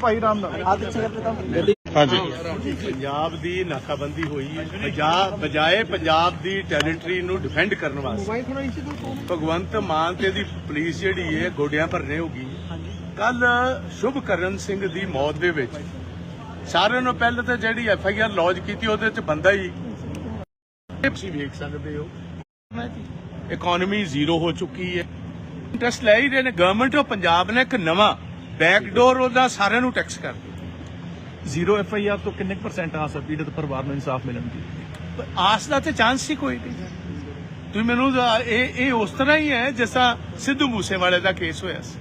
ਭਾਈ ਰਾਮ ਨਾਲ। ਹਾਂਜੀ। ਪੰਜਾਬ ਦੀ ਨਾਕਾਬੰਦੀ ਹੋਈ ਹੈ ਪੰਜਾਬ ਬਜਾਏ ਪੰਜਾਬ ਦੀ ਟੈਰੀਟਰੀ ਨੂੰ ਡਿਫੈਂਡ ਕਰਨ ਵਾਸਤੇ। ਭਗਵੰਤ ਮਾਨ ਤੇ ਦੀ ਪੁਲਿਸ ਜਿਹੜੀ ਹੈ ਗੋਡਿਆਂ ਭਰਨੇ ਹੋ ਗਈ। ਕੱਲ ਸ਼ੁਭਕਰਨ ਸਿੰਘ ਦੀ ਮੌਤ ਦੇ ਵਿੱਚ ਸਾਰਿਆਂ ਨੂੰ ਪਹਿਲਾਂ ਤਾਂ ਜਿਹੜੀ ਐਫ ਆਈ ਆਰ ਲੌਜ ਕੀਤੀ ਉਹਦੇ ਚ ਬੰਦਾ ਹੀ ਤੁਸੀਂ ਵੇਖ ਸਕਦੇ ਹੋ। ਇਕਨੋਮੀ ਜ਼ੀਰੋ ਹੋ ਚੁੱਕੀ ਹੈ ਇੰਟਰਸਟ ਲੈ ਹੀ ਰਹੇ ਨੇ। ਗਵਰਨਮੈਂਟ ਆਫ ਪੰਜਾਬ ਨੇ ਇੱਕ ਨਵਾਂ ਬੈਕਡੋਰ ਉਹਦਾ ਸਾਰਿਆਂ ਨੂੰ ਟੈਕਸ ਕਰ ਦਿੱਤਾ ਜ਼ੀਰੋ ਐਫ ਆਈ ਆਰ ਤੋਂ ਕਿੰਨੇ ਪਰਸੈਂਟ ਆਸ ਹੈ ਪੀੜਤ ਪਰਿਵਾਰ ਨੂੰ ਇਨਸਾਫ ਮਿਲਣ ਦੀ? ਪਰ ਆਸ ਦਾ ਤੇ ਚਾਂਸ ਹੀ ਕੋਈ ਨਹੀਂ। ਤੁਸੀਂ ਮੈਨੂੰ ਇਹ ਇਹ ਉਸ ਤਰ੍ਹਾਂ ਹੀ ਹੈ ਜਿਸਾ ਸਿੱਧੂ ਮੂਸੇਵਾਲੇ ਦਾ ਕੇਸ ਹੋਇਆ ਸੀ।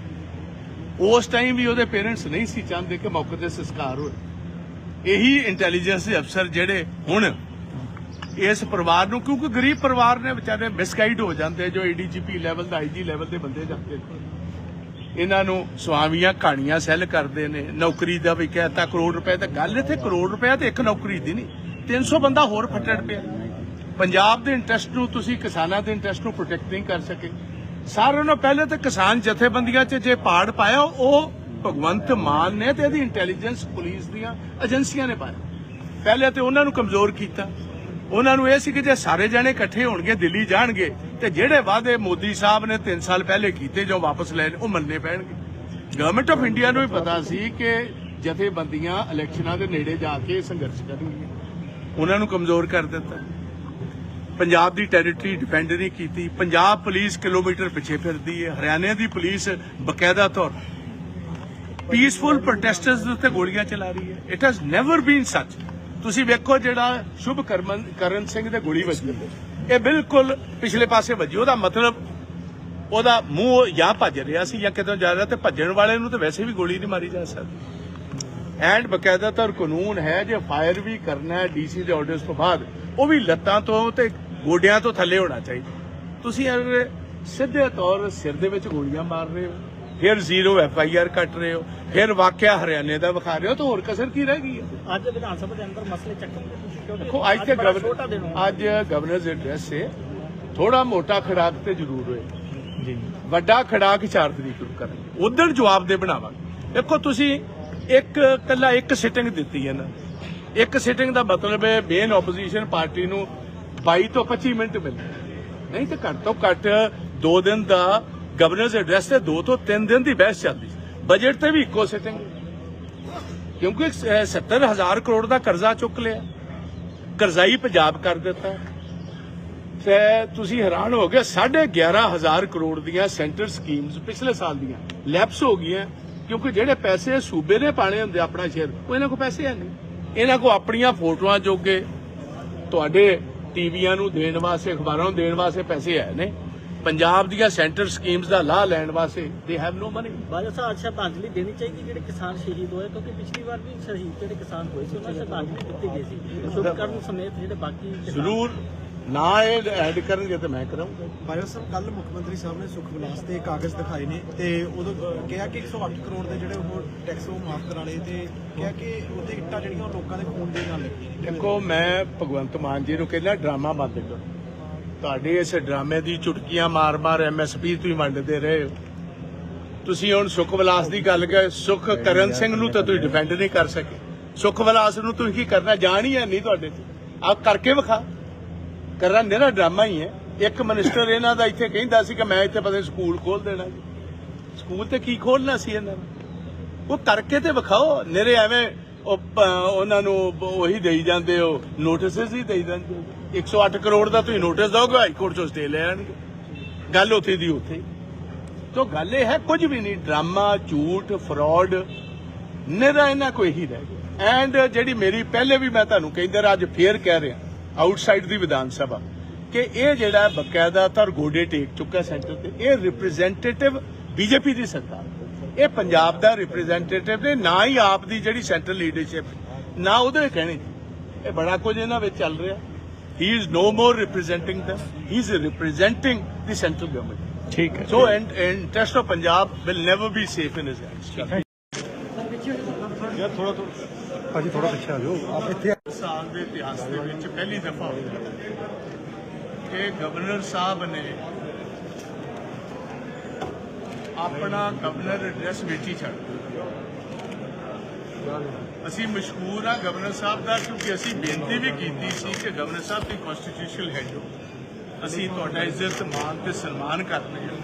ਉਸ ਟਾਈਮ ਵੀ ਉਹਦੇ ਪੇਰੈਂਟਸ ਨਹੀਂ ਸੀ ਚਾਹੁੰਦੇ ਕਿ ਮੌਕੇ ਤੇ ਸੰਸਕਾਰ ਹੋਏ। ਇਹੀ ਇੰਟੈਲੀਜੈਂਸ ਦੇ ਅਫਸਰ ਜਿਹੜੇ ਹੁਣ ਇਸ ਪਰਿਵਾਰ ਨੂੰ, ਕਿਉਂਕਿ ਗਰੀਬ ਪਰਿਵਾਰ ਨੇ ਵਿਚਾਰੇ ਮਿਸਗਾਈਡ ਹੋ ਜਾਂਦੇ ਜੋ ਏਡੀਜੀਪੀ ਲੈਵਲ ਦਾ ਆਈਜੀ ਲੈਵਲ ਦੇ ਬੰਦੇ ਜਾਂਦੇ ਇਹਨਾਂ ਨੂੰ ਸੁਆਮੀਆਂ ਕਹਾਣੀਆਂ ਸੈੱਲ ਕਰਦੇ ਨੇ, ਨੌਕਰੀ ਦਾ ਵੀ ਕਹਿਤਾ ਕਰੋੜ ਰੁਪਏ ਤਾਂ ਗੱਲ ਇੱਥੇ ਕਰੋੜ ਰੁਪਏ ਤੇ ਇੱਕ ਨੌਕਰੀ ਦੀ ਨਹੀਂ 300 ਬੰਦਾ ਹੋਰ ਫੱਟੜ ਪਿਆ। ਪੰਜਾਬ ਦੇ ਇੰਟਰਸਟ ਨੂੰ ਤੁਸੀਂ ਕਿਸਾਨਾਂ ਦੇ ਇੰਟਰਸਟ ਨੂੰ ਪ੍ਰੋਟੈਕਟ ਨਹੀਂ ਕਰ ਸਕੇ। ਸਾਰਿਆਂ ਨੂੰ ਪਹਿਲੇ ਤਾਂ ਕਿਸਾਨ ਜਥੇਬੰਦੀਆਂ 'ਚ ਜੇ ਪਾੜ ਪਾਇਆ, ਉਹ ਭਗਵੰਤ ਮਾਨ ਨੇ ਤੇ ਇਹਦੀ ਇੰਟੈਲੀਜੈਂਸ ਪੁਲਿਸ ਦੀਆਂ ਏਜੰਸੀਆਂ ਨੇ ਪਾਇਆ। ਪਹਿਲੇ ਤੇ ਉਹਨਾਂ ਨੂੰ ਕਮਜ਼ੋਰ ਕੀਤਾ। ਉਹਨਾਂ ਨੂੰ ਇਹ ਸੀ ਕਿ ਜੇ ਸਾਰੇ ਜਣੇ ਇਕੱਠੇ ਹੋਣਗੇ, ਦਿੱਲੀ ਜਾਣਗੇ ਤੇ ਜਿਹੜੇ ਵਾਅਦੇ ਮੋਦੀ ਸਾਹਿਬ ਨੇ 3 ਸਾਲ ਪਹਿਲੇ ਕੀਤੇ ਜੋ ਵਾਪਸ ਲੈਣ ਉਹ ਮੰਨਣੇ ਪੈਣਗੇ। ਗਵਰਨਮੈਂਟ ਆਫ ਇੰਡੀਆ ਨੂੰ ਵੀ ਪਤਾ ਸੀ ਕਿ ਜਥੇਬੰਦੀਆਂ ਇਲੈਕਸ਼ਨਾਂ ਦੇ ਨੇੜੇ ਜਾ ਕੇ ਸੰਘਰਸ਼ ਕਰਨਗੀਆਂ। ਉਹਨਾਂ ਨੂੰ ਕਮਜ਼ੋਰ ਕਰ ਦਿੱਤਾ। ਪੰਜਾਬ ਦੀ ਟੈਰੀਟਰੀ ਡਿਪੈਂਡ ਨਹੀਂ ਕੀਤੀ। ਪੰਜਾਬ ਪੁਲਿਸ ਕਿਲੋਮੀਟਰ ਪਿੱਛੇ ਫਿਰਦੀ ਹੈ। ਹਰਿਆਣੇ ਦੀ ਪੁਲਿਸ ਬਕਾਇਦਾ ਤੌਰ ਪੀਸਫੁਲ ਪ੍ਰੋਟੈਸਟਰਸ ਦੇ ਉੱਤੇ ਗੋਲੀਆਂ ਚਲਾ ਰਹੀ ਹੈ। ਇਟ ਹੈਜ਼ ਨੈਵਰ ਬੀਨ ਸੱਚ ਤੁਸੀਂ ਵੇਖੋ ਜਿਹੜਾ ਸ਼ੁਭ ਕਰਮਨ ਕਰਨ ਸਿੰਘ ਦੇ ਗੋਲੀ ਵੱਜੀ। ਇਹ ਬਿਲਕੁਲ ਪਿਛਲੇ ਪਾਸੇ ਵੱਜੀ। ਉਹਦਾ ਮਤਲਬ ਉਹਦਾ ਮੂੰਹ ਜਾਂ ਭੱਜ ਰਿਹਾ ਸੀ ਜਾਂ ਕਿਤੋਂ ਜਾ ਰਿਹਾ ਤੇ ਭੱਜਣ ਵਾਲੇ ਨੂੰ ਤਾਂ ਵੈਸੇ ਵੀ ਗੋਲੀ ਨਹੀਂ ਮਾਰੀ ਜਾ ਸਕਦੀ। ਐਂਡ ਬਕਾਇਦਾ ਤੌਰ ਕਾਨੂੰਨ ਹੈ ਜੇ ਫਾਇਰ ਵੀ ਕਰਨਾ ਹੈ ਡੀਸੀ ਦੇ ਆਰਡਰਸ ਤੋਂ ਬਾਅਦ, ਉਹ ਵੀ ਲੱਤਾਂ ਤੋਂ ਤੇ ਗੋਡਿਆਂ ਤੋਂ ਥੱਲੇ ਹੋਣਾ ਚਾਹੀਦਾ। ਤੁਸੀਂ ਸਿੱਧੇ ਤੌਰ ਸਿਰ ਦੇ ਵਿੱਚ ਗੋਲੀਆਂ ਮਾਰ ਰਹੇ ਹੋ, ਫਿਰ ਜ਼ੀਰੋ ਐਫ ਆਈ ਆਰ ਕੱਟ ਰਹੇ ਹੋ, ਫਿਰ ਵਾਕਿਆ ਹਰਿਆਣੇ ਦਾ ਵਿਖਾ ਰਹੇ ਹੋ, ਤਾਂ ਹੋਰ ਕਸਰ ਕੀ ਰਹਿ ਗਈ ਹੈ? ਅੱਜ ਵਿਧਾਨ ਸਭਾ ਦੇ ਅੰਦਰ ਮਸਲੇ ਚੱਕਣ ਅੱਜ ਤੇ ਗਵਰਨਰ ਹੋਣਾ। ਅੱਜ ਗਵਰਨਰਸ ਐਡਰੈਸ ਸੇ ਥੋੜਾ ਮੋਟਾ ਖੜਾਕ ਤੇ ਜ਼ਰੂਰ ਹੋਏ। ਜੀ। ਵੱਡਾ ਖੜਾਕ 4 ਤਰੀਕ ਨੂੰ ਕਰਾਂਗੇ ਉਧਰ ਜਵਾਬ ਦੇ ਬਣਾਵਾਂਗੇ। ਦੇਖੋ ਤੁਸੀਂ ਇੱਕ ਕੱਲਾ ਇੱਕ ਸਿਟਿੰਗ ਦਿੱਤੀ ਹੈ ਨਾ। ਇੱਕ ਸਿਟਿੰਗ ਦਾ ਮਤਲਬ ਹੈ ਮੇਨ ਆਪੋਜੀਸ਼ਨ ਪਾਰਟੀ ਨੂੰ 22 ਤੋਂ 25 ਮਿੰਟ ਮਿਲਦੇ ਨਹੀਂ ਤਾਂ ਘੱਟ ਤੋਂ ਘੱਟ 2 ਦਿਨ ਦਾ ਗਵਰਨਰਸ ਐਡਰੈਸ ਤੇ 2 ਤੋਂ 3 ਦਿਨ ਦੀ ਬਹਿਸ ਚੱਲਦੀ ਬਜਟ ਤੇ ਵੀ ਇੱਕੋ ਸਿਟਿੰਗ ਕਿਉਂਕਿ 70000 ਕਰੋੜ ਦਾ ਕਰਜ਼ਾ ਚੁੱਕ ਲਿਆ। ਕਰਜ਼ਾਈ ਪੰਜਾਬ ਕਰ ਦਿੱਤਾ। ਤੇ ਤੁਸੀਂ ਹੈਰਾਨ ਹੋ ਗਏ 11500 ਕਰੋੜ ਦੀਆਂ ਸੈਂਟਰ ਸਕੀਮਸ ਪਿਛਲੇ ਸਾਲ ਦੀਆਂ ਲੈਪਸ ਹੋ ਗਈਆਂ, ਕਿਉਂਕਿ ਜਿਹੜੇ ਪੈਸੇ ਸੂਬੇ ਨੇ ਪਾਣੇ ਹੁੰਦੇ ਆਪਣਾ ਸ਼ੇਅਰ, ਉਹ ਇਹਨਾਂ ਕੋਲ ਪੈਸੇ ਹੈ ਨਹੀਂ। ਇਹਨਾਂ ਕੋਲ ਆਪਣੀਆਂ ਫੋਟੋਆਂ ਜੋਗੇ, ਤੁਹਾਡੇ ਟੀਵੀਆਂ ਨੂੰ ਦੇਣ ਵਾਸਤੇ, ਅਖਬਾਰਾਂ ਨੂੰ ਦੇਣ ਵਾਸਤੇ ਪੈਸੇ ਹੈ ਨੇ ਪੰਜਾਬ ਦੀਆਂ ਸੈਂਟਰ ਸਕੀਮਸ ਦਾ ਲਾਹ ਲੈਣ ਵਾਸਤੇ ਦੇ ਹੈਵ ਨੋ ਮਨੀ ਬਾਜਾ ਸਾਹਿਬ ਅੱਛਾ ਸ਼ਰਧਾਂਜਲੀ ਦੇਣੀ ਚਾਹੀਦੀ ਜਿਹੜੇ ਕਿਸਾਨ ਸ਼ਹੀਦ ਹੋਏ ਕਿਉਂਕਿ ਪਿਛਲੀ ਵਾਰ ਵੀ ਸ਼ਹੀਦ ਜਿਹੜੇ ਕਿਸਾਨ ਹੋਏ ਸੀ ਉਹਨਾਂ ਨੂੰ ਸ਼ਰਧਾਂਜਲੀ ਦਿੱਤੀ ਗਈ ਸੀ। ਸ਼ੁਭਕਰਨ ਸਮੇਤ ਜਿਹੜੇ ਬਾਕੀ ਜ਼ਰੂਰ। ਨਾ ਇਹ ਐਡ ਕਰਨਗੇ ਤੇ ਮੈਂ ਕਰਾਂਗਾ ਬਾਇਓ ਸਾਹਿਬ ਕੱਲ ਮੁੱਖ ਮੰਤਰੀ ਸਾਹਿਬ ਨੇ ਸੁਖ ਵਿਲਾਸ ਤੇ ਕਾਗਜ਼ ਦਿਖਾਏ ਨੇ ਤੇ ਉਦੋਂ ਕਿਹਾ ਕਿ 108 ਕਰੋੜ ਦੇ ਜਿਹੜੇ ਉਹ ਟੈਕਸ ਉਹ ਮਾਫ ਕਰਾ ਲਏ ਤੇ ਕਿਹਾ ਕਿ ਉਹਦੇ ਇੱਟਾਂ ਜਿਹੜੀਆਂ ਲੋਕਾਂ ਦੇ ਖੂਨ ਦੇ ਨਾਲ ਲੱਗੀਆਂ। ਦੇਖੋ ਮੈਂ ਭਗਵੰਤ ਮਾਨ ਜੀ ਨੂੰ ਕਹਿੰਦਾ ਡਰਾਮਾ ਬੰਦ ਕਰੋ। ਤੁਹਾਡੇ ਇਸ ਡਰਾਮੇ ਦੀ ਚੁਟਕੀਆਂ ਮਾਰ-ਮਾਰ ਐਮਐਸਪੀ ਤੁਸੀਂ ਵੰਡਦੇ ਰਹੇ ਹੋ। ਤੁਸੀਂ ਹੁਣ ਸੁਖ ਵਿਲਾਸ ਦੀ ਗੱਲ ਕਰ ਸੁਖ ਕਰਨ ਸਿੰਘ ਨੂੰ ਤਾਂ ਤੁਸੀਂ ਡਿਫੈਂਡ ਨਹੀਂ ਕਰ ਸਕੇ। ਸੁਖ ਵਿਲਾਸ ਨੂੰ ਤੁਸੀਂ ਕੀ ਕਰਨਾ ਜਾਣ ਹੀ ਹੈ ਨਹੀਂ ਤੁਹਾਡੇ ਚ ਆਪ ਕਰਕੇ ਵਿਖਾ। ਕਰਨਾ ਨਿਹਰਾ ਡਰਾਮਾ ਹੀ ਹੈ। ਇੱਕ ਮਿਨਿਸਟਰ ਇਹਨਾਂ ਦਾ ਇੱਥੇ ਕਹਿੰਦਾ ਸੀ ਕਿ ਮੈਂ ਇੱਥੇ ਪਤਾ ਸਕੂਲ ਖੋਲ ਦੇਣਾ ਜੀ। ਸਕੂਲ ਤੇ ਕੀ ਖੋਲਣਾ ਸੀ ਇਹਨਾਂ ਨੇ? ਉਹ ਕਰਕੇ ਤੇ ਵਿਖਾਓ। ਨਿਹਰੇ ਐਵੇਂ ਉਹਨਾਂ ਨੂੰ ਉਹੀ ਦੇਈ ਜਾਂਦੇ ਹੋ ਨੋਟਿਸਸ ਹੀ ਦੇਈ ਜਾਂਦੇ ਹੋ। 108 ਕਰੋੜ ਦਾ ਤੁਸੀਂ ਨੋਟਿਸ ਦਿਓਗੇ, ਹਾਈ ਕੋਰਟ ਚੋਂ ਸਟੇ ਲੈ ਆਣਗੇ ਗੱਲ ਉੱਥੇ ਦੀ ਉੱਥੇ ਹੀ। ਗੱਲ ਇਹ ਹੈ, ਕੁਝ ਵੀ ਨਹੀਂ, ਡਰਾਮਾ, ਝੂਠ, ਫਰਾਡ ਨਿਹਰਾ ਇਹਨਾਂ ਕੋਈ ਹੀ ਰਹਿ ਗਿਆ। ਐਂਡ ਜਿਹੜੀ ਮੇਰੀ, ਪਹਿਲੇ ਵੀ ਮੈਂ ਤੁਹਾਨੂੰ ਕਹਿੰਦਾ ਅੱਜ ਫੇਰ ਕਹਿ ਰਿਹਾ ਆਊਟਸਾਈਡ ਦੀ ਵਿਧਾਨ ਸਭਾ, ਕਿ ਇਹ ਜਿਹੜਾ ਬਕਾਇਦਾ ਤਰ ਗੋਡੇ ਟੇਕ ਚੁੱਕਾ ਸੈਂਟਰ ਤੇ, ਇਹ ਰਿਪਰੈਜ਼ੈਂਟੇਟਿਵ ਬੀਜੇਪੀ ਦੀ ਸਰਕਾਰ। ਇਹ ਪੰਜਾਬ ਦਾ ਰਿਪਰੈਜ਼ੈਂਟੇਟਿਵ ਨੇ, ਨਾ ਹੀ ਆਪ ਦੀ ਜਿਹੜੀ ਸੈਂਟਰਲ ਲੀਡਰਸ਼ਿਪ ਨਾ ਉਹਦੇ ਕਹਿਣੇ। ਇਹ ਬੜਾ ਕੁਝ ਇਹਨਾਂ ਵਿੱਚ ਚੱਲ ਰਿਹਾ। He is no more representing them he is representing the central government ਠੀਕ ਹੈ So, and, and interest of Punjab will never be safe in his hands. ਯਾਰ ਥੋੜਾ ਭਾਜੀ ਥੋੜਾ ਪਿੱਛੇ ਆ ਜਾਓ ਆਪ ਇੱਥੇ ਸਾਲ ਦੇ ਇਤਿਹਾਸ ਦੇ ਵਿੱਚ ਪਹਿਲੀ ਦਫਾ ਹੋਇਆ ਕਿ ਗਵਰਨਰ ਸਾਹਿਬ ਨੇ ਆਪਣਾ ਗਵਰਨਰ ਐਡਰੈਸ ਵਿੱਚ ਹੀ ਛੱਡ ਦਿੱਤਾ ਅਸੀਂ ਮਸ਼ਹੂਰ ਆ ਗਵਰਨਰ ਸਾਹਿਬ ਦਾ ਕਿਉਂਕਿ ਅਸੀਂ ਬੇਨਤੀ ਵੀ ਕੀਤੀ ਸੀ ਕਿ ਗਵਰਨਰ ਸਾਹਿਬ ਦੀ ਕਨਸਟੀਟਿਊਸ਼ਨਲ ਹੈਡ ਹੋ। ਅਸੀਂ ਤੁਹਾਡਾ ਇੱਜ਼ਤ ਮਾਣ ਤੇ ਸਨਮਾਨ ਕਰਦੇ ਹਾਂ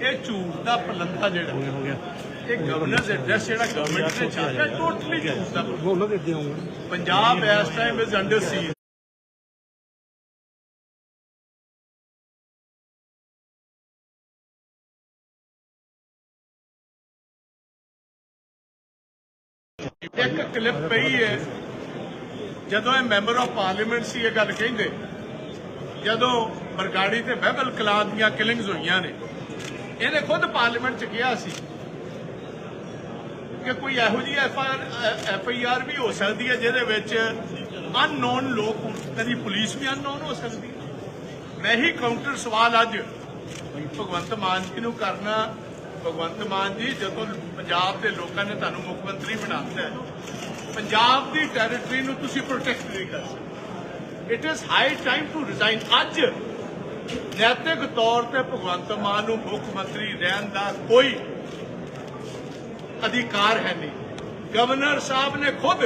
ਇਹ ਝੂਠ ਦਾ ਪਲੰਦਾ ਜਿਹੜਾ ਹੋ ਗਿਆ ਇਹ ਗਵਰਨਰਸ ਐਡਰੈਸ ਜਿਹੜਾ ਗਵਰਨਮੈਂਟ ਨੇ ਰਿਹਾ ਟੋਟਲੀ ਝੂਠ ਦਾ ਪੰਜਾਬ ਇਸ time is under C clip ਪਈ ਹੈ। ਜਦੋਂ ਇਹ ਮੈਂਬਰ ਆਫ ਪਾਰਲੀਮੈਂਟ ਸੀ, ਇਹ ਗੱਲ ਕਹਿੰਦੇ, ਜਦੋਂ ਬਰਗਾੜੀ ਤੇ ਬਹਿਬਲ ਕਲਾਂ ਦੀਆਂ ਕਿਲਿੰਗਸ ਹੋਈਆਂ ਨੇ, ਇਹਨੇ ਖੁਦ ਪਾਰਲੀਮੈਂਟ ਚ ਕਿਹਾ ਸੀ ਕਿ ਕੋਈ ਇਹੋ ਜਿਹੀ ਐਫ ਆਈ ਆਰ ਵੀ ਹੋ ਸਕਦੀ ਹੈ, ਜਿਹਦੇ ਵਿੱਚ ਅਨਨੋਨ ਲੋਕ ਕਦੀ ਪੁਲਿਸ ਵੀ ਅਨਨੋਨ ਹੋ ਸਕਦੀ ਹੈ। ਮੈਂ ਹੀ ਕਾਊਂਟਰ ਸਵਾਲ ਅੱਜ ਭਗਵੰਤ ਮਾਨ ਜੀ ਨੂੰ ਕਰਨਾ। ਭਗਵੰਤ ਮਾਨ ਜੀ, ਜਦੋਂ ਪੰਜਾਬ ਦੇ ਲੋਕਾਂ ਨੇ ਤੁਹਾਨੂੰ ਮੁੱਖ ਮੰਤਰੀ ਬਣਾ ਦਿੱਤਾ ਪੰਜਾਬ ਦੀ ਟੈਰੀਟਰੀ ਨੂੰ ਤੁਸੀਂ ਪ੍ਰੋਟੈਕਟ ਨਹੀਂ ਕਰ ਸਕਦੇ। It is high time to resign ਅੱਜ ਨੈਤਿਕ ਤੌਰ ਤੇ ਭਗਵੰਤ ਮਾਨ ਨੂੰ ਮੁੱਖ ਮੰਤਰੀ ਰਹਿਣ ਦਾ ਕੋਈ ਅਧਿਕਾਰ ਹੈ ਨਹੀਂ। ਗਵਰਨਰ ਸਾਹਿਬ ਨੇ ਖੁਦ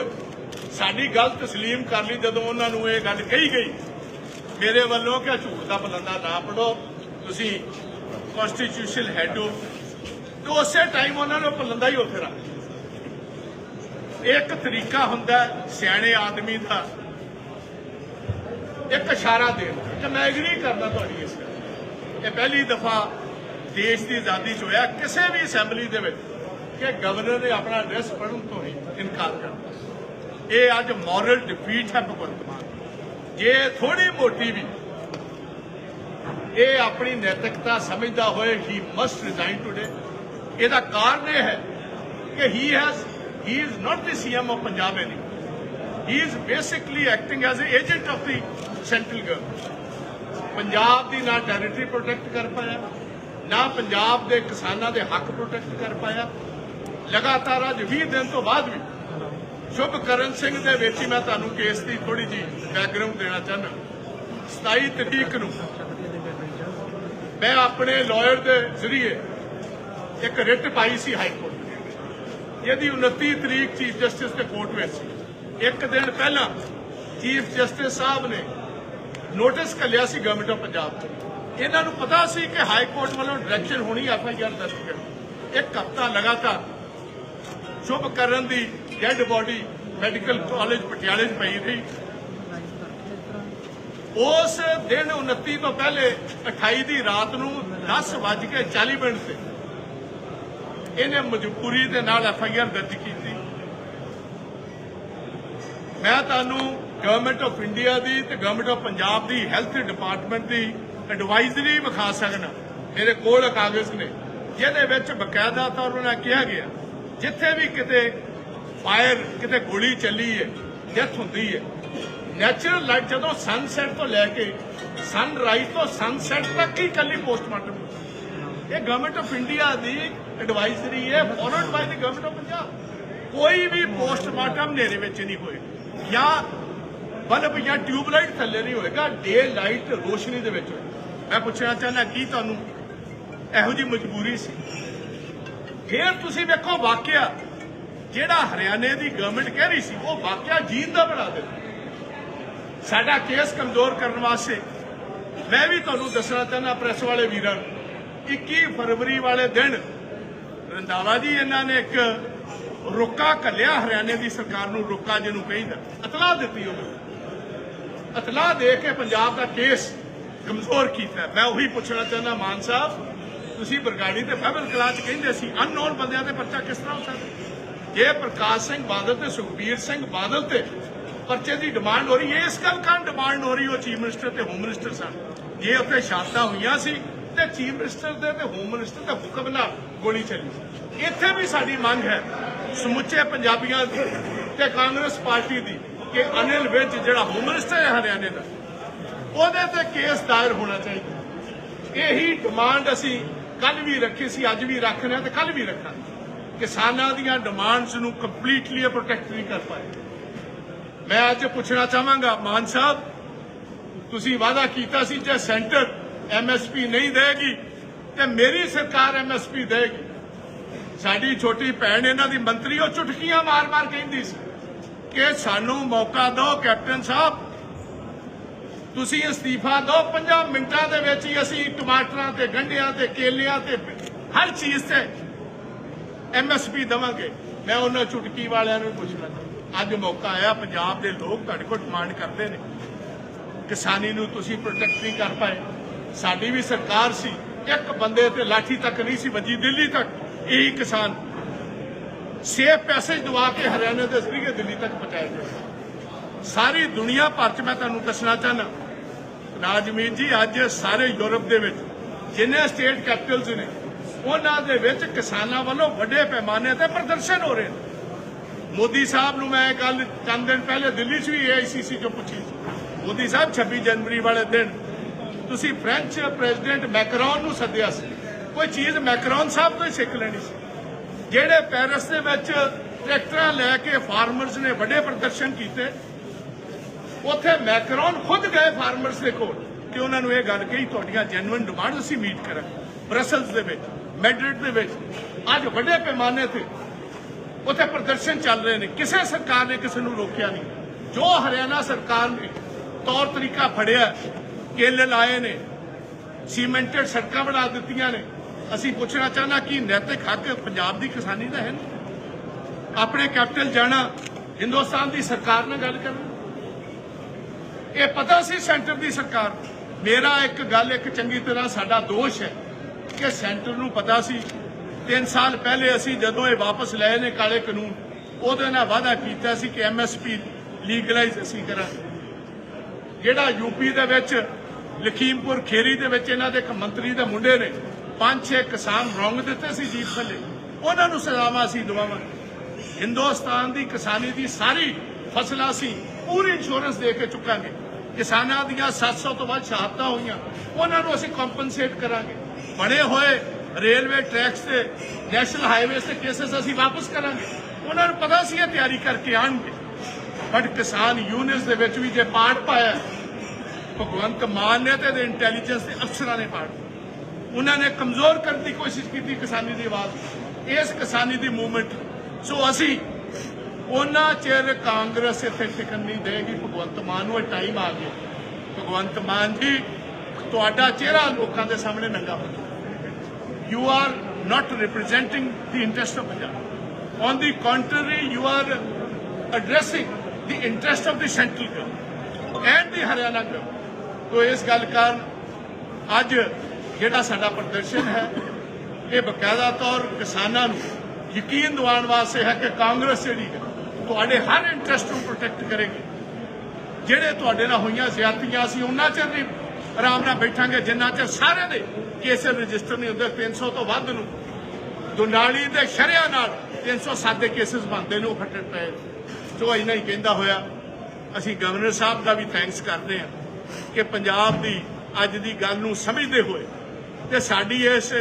ਸਾਡੀ ਗੱਲ ਤਸਲੀਮ ਕਰ ਲਈ ਜਦੋਂ ਉਹਨਾਂ ਨੂੰ ਇਹ ਗੱਲ ਕਹੀ ਗਈ। ਮੇਰੇ ਵੱਲੋਂ ਕਿ ਝੂਠ ਦਾ ਬਲੰਦਾ ਨਾ ਪੜੋ ਤੁਸੀਂ ਕਨਸਟੀਟਿਊਸ਼ਨਲ ਹੈਡ ਹੋ। ਤੇ ਉਸੇ ਟਾਈਮ ਉਹਨਾਂ ਨੂੰ ਪਲੰਦਾ ਹੀ ਉੱਥੇ ਰੱਖ ਇੱਕ ਤਰੀਕਾ ਹੁੰਦਾ ਸਿਆਣੇ ਆਦਮੀ ਦਾ। ਇੱਕ ਇਸ਼ਾਰਾ ਦੇਣ ਦਾ ਮੈਂ ਐਗਰੀ ਕਰਦਾ ਤੁਹਾਡੀ ਇਸ ਗੱਲ ਇਹ ਪਹਿਲੀ ਦਫਾ ਦੇਸ਼ ਦੀ ਆਜ਼ਾਦੀ ਚ ਹੋਇਆ। ਕਿਸੇ ਵੀ ਅਸੈਂਬਲੀ ਦੇ ਵਿੱਚ ਕਿ ਗਵਰਨਰ ਨੇ ਆਪਣਾ ਐਡਰੈਸ ਪੜ੍ਹਨ ਤੋਂ ਹੀ ਇਨਕਾਰ ਕਰ ਇਹ ਅੱਜ ਮੋਰਲ ਡਿਫੀਟ ਹੈ ਭਗਵੰਤ ਮਾਨ ਜੇ ਥੋੜੀ ਮੋਟੀ ਵੀ ਇਹ ਆਪਣੀ ਨੈਤਿਕਤਾ ਸਮਝਦਾ ਹੋਏ ਹੀ ਮਸਟ ਰਿਜ਼ਾਈਨ ਟੁਡੇ ਇਹਦਾ ਕਾਰਨ ਇਹ ਹੈ ਕਿ he has he is not the CM of Punjab any he is basically acting as an agent of the central government. Punjab ਦੀ ਨਾ ਟੈਰੀਟਰੀ ਪ੍ਰੋਟੈਕਟ ਕਰ ਪਾਇਆ, ਨਾ ਪੰਜਾਬ ਦੇ ਕਿਸਾਨਾਂ ਦੇ ਹੱਕ ਪ੍ਰੋਟੈਕਟ ਕਰ ਪਾਇਆ। ਲਗਾਤਾਰ ਅੱਜ 20 ਦਿਨ ਤੋਂ ਬਾਅਦ ਵੀ ਸ਼ੁਭ ਕਰਨ ਸਿੰਘ ਦੇ ਵਿੱਚ ਹੀ ਮੈਂ ਤੁਹਾਨੂੰ ਕੇਸ ਦੀ ਥੋੜੀ ਜੀ ਬੈਕਗ੍ਰਾਉਂਡ ਦੇਣਾ ਚਾਹੁੰਦਾ। 27 ਤਰੀਕ ਨੂੰ ਮੈਂ ਆਪਣੇ ਲਾਇਰ ਦੇ ਜ਼ਰੀਏ ਇੱਕ ਰਿਟ ਪਾਈ ਸੀ ਹਾਈ ਕੋਰਟ ਜਿਹਦੀ 29 ਤਰੀਕ ਚੀਫ ਜਸਟਿਸ ਦੇ ਕੋਰਟ ਵਿੱਚ ਸੀ ਇੱਕ ਦਿਨ ਪਹਿਲਾਂ ਚੀਫ ਜਸਟਿਸ ਸਾਹਿਬ ਨੇ ਨੋਟਿਸ ਕੱਲਿਆ ਸੀ ਗਵਰਨਮੈਂਟ ਆਫ ਪੰਜਾਬ ਤੋਂ ਇਹਨਾਂ ਨੂੰ ਪਤਾ ਸੀ ਕਿ ਹਾਈ ਕੋਰਟ ਵੱਲੋਂ ਡਾਇਰੈਕਸ਼ਨ ਹੋਣੀ ਐਫ ਆਈ ਆਰ ਦਰਜ ਕਰਨ ਇੱਕ ਹਫ਼ਤਾ ਲਗਾਤਾਰ ਸ਼ੁਭ ਕਰਨ ਦੀ ਡੈੱਡ ਬੋਡੀ ਮੈਡੀਕਲ ਕਾਲਜ ਪਟਿਆਲੇ 'ਚ ਪਈ ਰਹੀ ਉਸ ਦਿਨ 29 ਤੋਂ ਪਹਿਲੇ 28 ਦੀ ਰਾਤ ਨੂੰ 10:40 ਮਿੰਟ ਤੇ ਇਹਨੇ ਮਜਬੂਰੀ ਦੇ ਨਾਲ ਐਫ ਆਈ ਆਰ ਦਰਜ ਕੀਤੀ। ਮੈਂ ਤੁਹਾਨੂੰ ਗਵਰਨਮੈਂਟ ਆਫ ਇੰਡੀਆ ਦੀ ਤੇ ਗਵਰਨਮੈਂਟ ਆਫ ਪੰਜਾਬ ਦੀ ਹੈਲਥ ਡਿਪਾਰਟਮੈਂਟ ਦੀ ਐਡਵਾਈਜ਼ਰੀ ਵਿਖਾ ਸਕਣਾ ਮੇਰੇ ਕੋਲ ਕਾਗਜ਼ ਨੇ। ਜਿਹਦੇ ਵਿੱਚ ਬਕਾਇਦਾ ਤੌਰ ਨਾਲ ਕਿਹਾ ਗਿਆ, ਜਿੱਥੇ ਵੀ ਕਿਤੇ ਫਾਇਰ, ਕਿਤੇ ਗੋਲੀ ਚੱਲੀ ਹੈ, ਡੈਥ ਹੁੰਦੀ ਹੈ ਨੈਚੁਰਲ ਲਾਈਟ ਜਦੋਂ ਸਨਸੈਟ ਤੋਂ ਲੈ ਕੇ ਸਨਰਾਈਜ਼ ਤੋਂ ਸਨਸੈਟ ਤੱਕ ਹੀ ਕੱਲੀ ਪੋਸਟਮਾਰਟਮ ਇਹ ਗਵਰਨਮੈਂਟ ਆਫ ਇੰਡੀਆ ਦੀ ਐਡਵਾਈਜ਼ਰੀ ਹੈ followed by the government of Punjab ਕੋਈ ਵੀ ਪੋਸਟਮਾਰਟਮ ਹਨੇਰੇ ਵਿੱਚ ਨਹੀਂ ਹੋਏਗਾ ਜਾਂ ਬਲਬ ਜਾਂ ਟਿਊਬਲਾਈਟ ਥੱਲੇ ਨਹੀਂ ਹੋਏਗਾ ਡੇ ਲਾਈਟ ਰੋਸ਼ਨੀ ਦੇ ਵਿੱਚ ਹੋਏਗਾ ਮੈਂ ਪੁੱਛਣਾ ਚਾਹੁੰਦਾ, ਕੀ ਤੁਹਾਨੂੰ ਇਹੋ ਜੀ ਮਜਬੂਰੀ ਸੀ? ਫਿਰ ਤੁਸੀਂ ਵੇਖੋ ਵਾਕਿਆ, ਜਿਹੜਾ ਹਰਿਆਣੇ ਦੀ ਗਵਰਨਮੈਂਟ ਕਹਿ ਰਹੀ ਸੀ, ਉਹ ਵਾਕਿਆ ਜੀਤ ਦਾ ਬਣਾ ਦਿੱਤਾ ਸਾਡਾ ਕੇਸ ਕਮਜ਼ੋਰ ਕਰਨ ਵਾਸਤੇ ਮੈਂ ਵੀ ਤੁਹਾਨੂੰ ਦੱਸਣਾ ਚਾਹੁੰਦਾ ਪ੍ਰੈਸ ਵਾਲੇ ਵੀਰਾਂ ਨੂੰ। 21 ਫਰਵਰੀ ਵਾਲੇ ਦਿਨ ਰੰਦਾਵਾ ਜੀ ਇਹਨਾਂ ਨੇ ਇੱਕ ਰੋਕਾ ਕੱਲਿਆ ਹਰਿਆਣੇ ਦੀ ਸਰਕਾਰ ਨੂੰ ਰੋਕਾ ਜਿਹਨੂੰ ਕਹਿੰਦਾ। ਇਤਲਾਹ ਦਿੱਤੀ ਉਹਨੂੰ। ਇਤਲਾਹ ਦੇ ਕੇ ਪੰਜਾਬ ਦਾ ਕੇਸ ਕਮਜ਼ੋਰ ਕੀਤਾ। ਮੈਂ ਉਹੀ ਪੁੱਛਣਾ ਚਾਹੁੰਦਾ, ਮਾਨ ਸਾਹਿਬ, ਤੁਸੀਂ ਬਰਗਾੜੀ ਤੇ ਫੈਬਲ ਕਲਾਸ ਚ ਕਹਿੰਦੇ ਸੀ ਅਨਨੋਨ ਬੰਦਿਆਂ ਤੇ ਪਰਚਾ ਕਿਸ ਤਰ੍ਹਾਂ ਹੋ ਸਕਦਾ? ਜੇ ਪ੍ਰਕਾਸ਼ ਸਿੰਘ ਬਾਦਲ ਤੇ ਸੁਖਬੀਰ ਸਿੰਘ ਬਾਦਲ ਤੇ ਪਰਚੇ ਦੀ ਡਿਮਾਂਡ ਹੋ ਰਹੀ ਹੈ, ਇਸ ਗੱਲ ਕਾਰਨ ਡਿਮਾਂਡ ਹੋ ਰਹੀ ਉਹ ਚੀਫ ਮਿਨਿਸਟਰ ਤੇ ਹੋਮ ਮਿਨਿਸਟਰ ਸਨ। ਜੇ ਉੱਥੇ ਸ਼ਾਂਤਾਂ ਹੋਈਆਂ ਸੀ ਤੇ ਚੀਫ ਮਿਨਿਸਟਰ ਦੇ ਤੇ ਹੋਮ ਮਿਨਿਸਟਰ ਦੇ ਹੁਕਮ ਨਾਲ ਗੋਲੀ ਚੱਲੀ। ਇੱਥੇ ਵੀ ਸਾਡੀ ਮੰਗ ਹੈ, ਸਮੁੱਚੇ ਪੰਜਾਬੀਆਂ ਦੀ ਤੇ ਕਾਂਗਰਸ ਪਾਰਟੀ ਦੀ ਕਿ ਅਨਿਲ ਵਿਜ ਜਿਹੜਾ ਹੋਮ ਮਿਨਿਸਟਰ ਹੈ ਹਰਿਆਣੇ ਦਾ, ਉਹਦੇ ਤੇ ਕੇਸ ਦਾਇਰ ਹੋਣਾ ਚਾਹੀਦਾ। ਇਹੀ ਡਿਮਾਂਡ ਅਸੀਂ ਕੱਲ ਵੀ ਰੱਖੀ ਸੀ, ਅੱਜ ਵੀ ਰੱਖ ਰਹੇ ਹਾਂ ਤੇ ਕੱਲ ਵੀ ਰੱਖਾਂਗੇ। ਕਿਸਾਨਾਂ ਦੀਆਂ ਡਿਮਾਂਡਸ ਨੂੰ ਕੰਪਲੀਟਲੀ ਪ੍ਰੋਟੈਕਟ ਨਹੀਂ ਕਰ ਪਾਏ। ਮੈਂ ਅੱਜ ਪੁੱਛਣਾ ਚਾਹਾਂਗਾ, ਮਾਨ ਸਾਹਿਬ, ਤੁਸੀਂ ਵਾਅਦਾ ਕੀਤਾ ਸੀ ਜੇ ਸੈਂਟਰ ਐਮਐਸਪੀ ਨਹੀਂ ਦੇਗੀ ਤੇ ਮੇਰੀ ਸਰਕਾਰ ਐਮਐਸਪੀ ਦੇਗੀ। ਸਾਡੀ ਛੋਟੀ ਭੈਣ ਇਹਨਾਂ ਦੀ ਮੰਤਰੀ, ਉਹ ਚੁਟਕੀਆਂ ਮਾਰ-ਮਾਰ ਕਹਿੰਦੀ ਸੀ ਕਿ ਸਾਨੂੰ ਮੌਕਾ ਦਿਓ ਕੈਪਟਨ ਸਾਹਿਬ। ਤੁਸੀਂ ਅਸਤੀਫਾ ਦਿਓ 5 ਮਿੰਟਾਂ ਦੇ ਵਿੱਚ ਹੀ ਅਸੀਂ ਟਮਾਟਰਾਂ ਤੇ ਗੰਢਿਆਂ ਤੇ, ਕੇਲਿਆਂ ਤੇ, ਹਰ ਚੀਜ਼ ਤੇ ਐਮਐਸਪੀ ਦਵਾਂਗੇ। ਮੈਂ ਉਹਨਾਂ ਚੁਟਕੀ ਵਾਲਿਆਂ ਨੂੰ ਪੁੱਛਣਾ ਚਾਹੁੰਦਾ। ਅੱਜ ਮੌਕਾ ਆਇਆ, ਪੰਜਾਬ ਦੇ ਲੋਕ ਤੁਹਾਡੇ ਕੋਲ ਡਿਮਾਂਡ ਕਰਦੇ ਨੇ। ਕਿਸਾਨੀ ਨੂੰ ਤੁਸੀਂ ਪ੍ਰੋਟੈਕਟ ਨਹੀਂ ਕਰ ਪਾਏ। ਸਾਡੀ ਵੀ ਸਰਕਾਰ ਸੀ, ਇੱਕ ਬੰਦੇ ਤੇ ਲਾਠੀ ਤੱਕ ਨਹੀਂ ਸੀ ਵੱਜੀ, ਦਿੱਲੀ ਤੱਕ। ਇਹੀ ਕਿਸਾਨ ਸੇਫ ਪੈਸੇਜ ਦਵਾ ਕੇ ਹਰਿਆਣਾ ਦੇ ਜ਼ਰੀਏ ਦਿੱਲੀ ਤੱਕ ਪਹੁੰਚਾਇਆ ਗਏ ਸਾਰੀ ਦੁਨੀਆ ਭਰ ਚ ਮੈਂ ਤੁਹਾਨੂੰ ਦੱਸਣਾ ਚਾਹਨਾ ਰਾਜਮੀਤ ਜੀ, ਅੱਜ ਸਾਰੇ ਯੂਰਪ ਦੇ ਵਿੱਚ ਜਿੰਨੇ ਸਟੇਟ ਕੈਪੀਟਲਸ ਨੇ, ਉਹਨਾਂ ਦੇ ਵਿੱਚ ਕਿਸਾਨਾਂ ਵੱਲੋਂ ਵੱਡੇ ਪੈਮਾਨੇ ਤੇ ਪ੍ਰਦਰਸ਼ਨ ਹੋ ਰਹੇ ਨੇ। ਮੋਦੀ ਸਾਹਿਬ ਨੂੰ ਮੈਂ ਕੱਲ ਚੰਦ ਦਿਨ ਪਹਿਲੇ ਦਿੱਲੀ 'ਚ ਵੀ ਏਆਈਸੀਸੀ ਚੋਂ ਪੁੱਛੀ ਸੀ। ਮੋਦੀ ਸਾਹਿਬ 26 ਜਨਵਰੀ ਵਾਲੇ ਦਿਨ ਤੁਸੀਂ ਫ੍ਰੈਂਚ ਪ੍ਰੈਜ਼ੀਡੈਂਟ ਮੈਕਰੋਨ ਨੂੰ ਸੱਦਿਆ ਸੀ। ਕੋਈ ਚੀਜ਼ ਮੈਕਰੋਨ ਸਾਹਿਬ ਤੋਂ ਹੀ ਸਿੱਖ ਲੈਣੀ ਸੀ। ਜਿਹੜੇ ਪੈਰਿਸ ਦੇ ਵਿੱਚ ਟਰੈਕਟਰਾਂ ਲੈ ਕੇ ਫਾਰਮਰਸ ਨੇ ਵੱਡੇ ਪ੍ਰਦਰਸ਼ਨ ਕੀਤੇ, ਉੱਥੇ ਮੈਕਰੋਨ ਖੁਦ ਗਏ ਫਾਰਮਰਸ ਦੇ ਕੋਲ ਕਿ ਉਹਨਾਂ ਨੂੰ ਇਹ ਗੱਲ ਕਹੀ, ਤੁਹਾਡੀਆਂ ਜੈਨੂਇਨ ਡਿਮਾਂਡ ਅਸੀਂ ਮੀਟ ਕਰਾਂਗੇ। ਬ੍ਰਸਲਸ ਦੇ ਵਿੱਚ ਮੈਡਰਿਡ ਦੇ ਵਿੱਚ, ਅੱਜ ਵੱਡੇ ਪੈਮਾਨੇ ਤੇ ਉੱਥੇ ਪ੍ਰਦਰਸ਼ਨ ਚੱਲ ਰਹੇ ਨੇ। ਕਿਸੇ ਸਰਕਾਰ ਨੇ ਕਿਸੇ ਨੂੰ ਰੋਕਿਆ ਨਹੀਂ। ਜੋ ਹਰਿਆਣਾ ਸਰਕਾਰ ਨੇ ਤੌਰ ਤਰੀਕਾ ਫੜਿਆ ਕੇਲੇ ਲਾਏ ਨੇ, ਸੀਮੈਂਟਡ ਸੜਕਾਂ ਬਣਾ ਦਿੱਤੀਆਂ ਨੇ। ਅਸੀਂ ਪੁੱਛਣਾ ਚਾਹਨਾ ਕਿ ਨੈਤਿਕ ਹੱਕ ਪੰਜਾਬ ਦੀ ਕਿਸਾਨੀ ਦਾ ਹੈ ਨਾ? ਆਪਣੇ ਕੈਪੀਟਲ ਜਾਣਾ, ਹਿੰਦੁਸਤਾਨ ਦੀ ਸਰਕਾਰ ਨਾਲ ਗੱਲ ਕਰਨਾ। ਇਹ ਪਤਾ ਸੀ ਸੈਂਟਰ ਦੀ ਸਰਕਾਰ। ਮੇਰਾ ਇੱਕ ਗੱਲ ਇੱਕ ਚੰਗੀ ਤਰ੍ਹਾਂ ਸਾਡਾ ਦੋਸ਼ ਹੈ ਕਿ ਸੈਂਟਰ ਨੂੰ ਪਤਾ ਸੀ। 3 ਸਾਲ ਪਹਿਲੇ ਅਸੀਂ ਜਦੋਂ ਇਹ ਵਾਪਸ ਲਏ ਨੇ ਕਾਲੇ ਕਾਨੂੰਨ, ਉਹਦੇ ਨਾਲ ਵਾਅਦਾ ਕੀਤਾ ਸੀ ਕਿ ਐਮਐਸਪੀ ਲੀਗਲਾਈਜ਼ ਅਸੀਂ ਕਰਾਂਗੇ। ਜਿਹੜਾ ਯੂਪੀ ਦੇ ਵਿੱਚ ਲਖੀਮਪੁਰ ਖੇਰੀ ਦੇ ਵਿੱਚ ਇਹਨਾਂ ਦੇ ਇੱਕ ਮੰਤਰੀ ਦੇ ਮੁੰਡੇ ਨੇ ਪੰਜ ਛੇ ਕਿਸਾਨ ਰੌਂਗ ਦਿੱਤੇ ਸੀ ਜੀਪ ਥੱਲੇ ਉਹਨਾਂ ਨੂੰ ਸਜ਼ਾਵਾਂ ਅਸੀਂ ਦਵਾਵਾਂਗੇ। ਹਿੰਦੁਸਤਾਨ ਦੀ ਕਿਸਾਨੀ ਦੀ ਸਾਰੀ ਫਸਲਾਂ ਸੀ ਪੂਰੀ ਇੰਸ਼ੋਰੈਂਸ ਦੇ ਕੇ ਚੁੱਕਾਂਗੇ। ਕਿਸਾਨਾਂ ਦੀਆਂ 700 ਤੋਂ ਵੱਧ ਸ਼ਹਾਦਤਾਂ ਹੋਈਆਂ। ਉਹਨਾਂ ਨੂੰ ਅਸੀਂ ਕੰਪਨਸੇਟ ਕਰਾਂਗੇ। ਬਣੇ ਹੋਏ ਰੇਲਵੇ ਟਰੈਕਸ ਤੇ, ਨੈਸ਼ਨਲ ਹਾਈਵੇਜ਼ ਤੇ ਕੇਸਸ ਅਸੀਂ ਵਾਪਸ ਕਰਾਂਗੇ। ਉਹਨਾਂ ਨੂੰ ਪਤਾ ਸੀ ਇਹ ਤਿਆਰੀ ਕਰਕੇ ਆਣਗੇ ਬਟ ਕਿਸਾਨ ਯੂਨੀਅਨਸ ਦੇ ਵਿੱਚ ਵੀ ਜੇ ਪਾਰਟ ਪਾਇਆ ਭਗਵੰਤ ਮਾਨ ਨੇ ਤੇ ਇਹਦੇ ਇੰਟੈਲੀਜੈਂਸ ਦੇ ਅਫਸਰਾਂ ਨੇ ਪਾਰਟ ਉਹਨਾਂ ਨੇ ਕਮਜ਼ੋਰ ਕਰਨ ਦੀ ਕੋਸ਼ਿਸ਼ ਕੀਤੀ ਕਿਸਾਨੀ ਦੀ ਆਵਾਜ਼ ਇਸ ਕਿਸਾਨੀ ਦੀ ਮੂਵਮੈਂਟ ਸੋ ਅਸੀਂ ਉਹਨਾਂ ਚਿਰ ਕਾਂਗਰਸ ਇੱਥੇ ਟਿਕਣ ਨਹੀਂ ਦੇਗੀ ਭਗਵੰਤ ਮਾਨ ਨੂੰ ਇਹ ਟਾਈਮ ਆ ਗਿਆ ਭਗਵੰਤ ਮਾਨ ਜੀ ਤੁਹਾਡਾ ਚਿਹਰਾ ਲੋਕਾਂ ਦੇ ਸਾਹਮਣੇ ਨੰਗਾ ਹੋ ਗਿਆ you are not representing the interest of Punjab. On the contrary, you are addressing the interest of the central government and the Haryana government. ਤੋ ਇਸ ਗੱਲ ਕਾਰਨ ਅੱਜ ਜਿਹੜਾ ਸਾਡਾ ਪ੍ਰਦਰਸ਼ਨ ਹੈ, ਇਹ ਬਕਾਇਦਾ ਤੌਰ ਕਿਸਾਨਾਂ ਨੂੰ ਯਕੀਨ ਦਿਵਾਉਣ ਵਾਸਤੇ ਹੈ ਕਿ ਕਾਂਗਰਸ ਜਿਹੜੀ ਹੈ, ਤੁਹਾਡੇ ਹਰ ਇੰਟਰਸਟ ਨੂੰ ਪ੍ਰੋਟੈਕਟ ਕਰੇਗੀ। ਜਿਹੜੇ ਤੁਹਾਡੇ ਨਾਲ ਹੋਈਆਂ ਜ਼ਿਆਦਤੀਆਂ ਅਸੀਂ ਉਹਨਾਂ ਚਿਰ ਨਹੀਂ ਆਰਾਮ ਨਾਲ ਬੈਠਾਂਗੇ, ਜਿੰਨਾ ਚਿਰ ਸਾਰਿਆਂ ਦੇ ਕੇਸ ਰਜਿਸਟਰ ਨਹੀਂ ਹੁੰਦੇ 300 ਤੋਂ ਵੱਧ ਨੂੰ। ਦੁਨਾਲੀ ਦੇ ਸ਼ਰਿਆਂ ਨਾਲ 307 ਦੇ ਕੇਸਸ ਬਣਦੇ ਨੇ, ਉਹ ਫੱਟੜ ਪਏ ਜੋ ਇੰਨਾ ਹੀ ਕਹਿੰਦਾ ਹੋਇਆ, ਅਸੀਂ ਗਵਰਨਰ ਸਾਹਿਬ ਦਾ ਵੀ ਥੈਂਕਸ ਕਰਦੇ ਹਾਂ। ਕਿ ਪੰਜਾਬ ਦੀ ਅੱਜ ਦੀ ਗੱਲ ਨੂੰ ਸਮਝਦੇ ਹੋਏ ਤੇ ਸਾਡੀ ਇਸ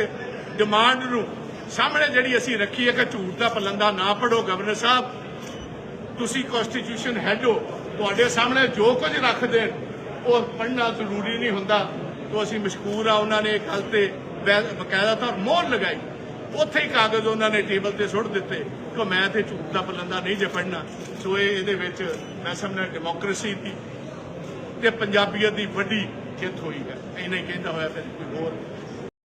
ਡਿਮਾਂਡ ਨੂੰ ਸਾਹਮਣੇ ਜਿਹੜੀ ਅਸੀਂ ਰੱਖੀ ਹੈ ਕਿ ਝੂਠ ਦਾ ਪਲੰਦਾ ਨਾ ਪੜੋ ਗਵਰਨਰ ਸਾਹਿਬ। ਤੁਸੀਂ ਕਨਸਟੀਟਿਊਸ਼ਨ ਹੈਡ ਹੋ, ਤੁਹਾਡੇ ਸਾਹਮਣੇ ਜੋ ਕੁਝ ਰੱਖਦੇ ਉਹ ਪੜ੍ਹਨਾ ਜ਼ਰੂਰੀ ਨਹੀਂ ਹੁੰਦਾ। ਤੋਂ ਅਸੀਂ ਮਸ਼ਕੂਰ ਆ, ਉਹਨਾਂ ਨੇ ਗੱਲ ਤੇ ਬਕਾਇਦਾ ਤੌਰ ਮੋਹਰ ਲਗਾਈ। ਉੱਥੇ ਹੀ ਕਾਗਜ਼ ਉਹਨਾਂ ਨੇ ਟੇਬਲ ਤੇ ਸੁੱਟ ਦਿੱਤੇ ਕਿ ਮੈਂ ਤੇ ਝੂਠ ਦਾ ਪਲੰਦਾ ਨਹੀਂ ਜੇ ਪੜ੍ਹਨਾ ਸੋ ਇਹ ਇਹਦੇ ਵਿੱਚ ਮੈਂ ਸਮਝਦਾ ਡੈਮੋਕ੍ਰੇਸੀ ਦੀ ਤੇ ਪੰਜਾਬੀਅਤ ਦੀ ਵੱਡੀ ਜਿੱਤ ਹੋਈ ਹੈ। ਇੰਨਾ ਹੀ ਕਹਿੰਦਾ ਹੋਇਆ ਫਿਰ ਕੋਈ ਹੋਰ